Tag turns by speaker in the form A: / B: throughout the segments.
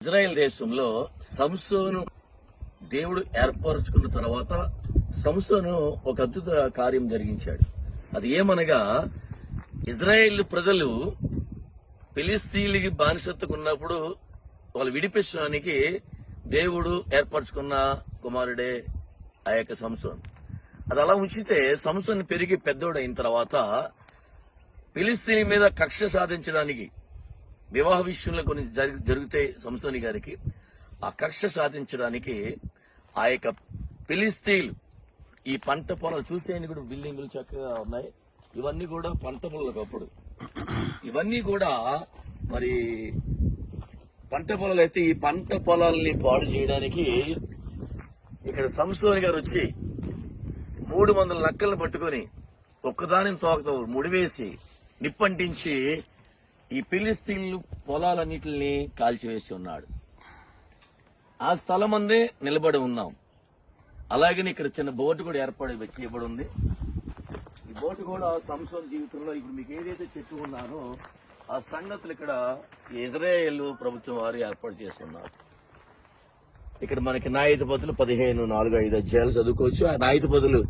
A: Israel దేశంలో సంసోను దేవుడు ఏర్పరచుకున్న తర్వాత సంసోను ఒక అద్భుత కార్యం జరిగించాడు. అది ఏమనగా ఇజ్రాయెల్ ప్రజలు ఫిలిస్తీన్లకి బానిసత్తుకున్నప్పుడు వాళ్ళు విడిపించడానికి దేవుడు ఏర్పరచుకున్న కుమారుడే ఆ యొక్క సంసోన్. అది అలా ఉంచితే సంసోన్ పెరిగి పెద్దోడైన తర్వాత ఫిలిస్తీన్ మీద కక్ష సాధించడానికి వివాహ విషయంలో కొన్ని జరుగుతాయి సంసోని గారికి. ఆ కక్ష సాధించడానికి ఆ యొక్క పిలిస్తీలు ఈ పంట పొలాలు చూసేయని కూడా బిల్డింగులు చక్కగా ఉన్నాయి. ఇవన్నీ కూడా పంట పొలాలకు అప్పుడు ఇవన్నీ కూడా మరి పంట పొలాలు అయితే ఈ పంట పొలాల్ని పాడు చేయడానికి ఇక్కడ సంసోని గారు వచ్చి మూడు వందల నక్కలను పట్టుకొని ఒక్కదానిని తోకతో ముడివేసి నిప్పంటించి ఈ ఫిలిస్తీన్లు పొలాలన్నిటిని కాల్చివేసి ఉన్నాడు. ఆ స్థలం అందే నిలబడి ఉన్నాం. అలాగే ఇక్కడ చిన్న బోటు కూడా ఏర్పాటు చేయబడి ఉంది ఈ బోటు కూడా సంవత్సరం జీవితంలో ఇప్పుడు మీకు ఏదైతే చెప్పుకున్నారో ఆ సంగతులు ఇక్కడ ఇజ్రాయేల్ ప్రభుత్వం వారు ఏర్పాటు చేస్తున్నారు. ఇక్కడ మనకి న్యాయధిపతులు పదిహేను నాలుగు ఐదు అధ్యాయాలు చదువుకోవచ్చు. ఆ న్యాయధిపతులు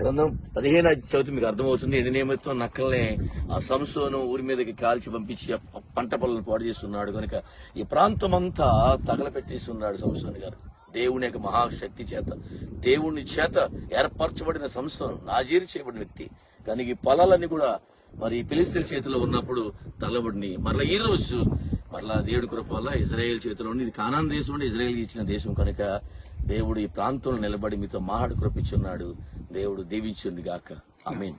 A: గ్రంథం పదిహేను అధ్యాయం చదివితే మీకు అర్థమవుతుంది. ఇది నియమిత్తం నక్కల్ని ఆ సంసోను ఊరి మీదకి కాల్చి పంపించి పంట పొలాలను పాడు చేస్తున్నాడు. కనుక ఈ ప్రాంతం అంతా తగలపెట్టేసి ఉన్నాడు సంసోన్ గారు. దేవుని యొక్క మహాశక్తి చేత దేవుని చేత ఏర్పరచబడిన సంస్థను నాజీరు చేయబడిన వ్యక్తి. కానీ ఈ పొలాలన్నీ కూడా మరి పిలిస్తే చేతిలో ఉన్నప్పుడు తలబడిని మరలా ఈ రోజు మరలా దేవుడి కృప వల్ల ఇజ్రాయేల్ చేతిలో ఉంది. ఇది కానాన్ దేశం అంటే ఇజ్రాయేల్ ఇచ్చిన దేశం. కనుక దేవుడు ఈ ప్రాంతంలో నిలబడి మీతో మాహాడు కృపించున్నాడు. దేవుడు దీవించుండిగాక ఐ మీన్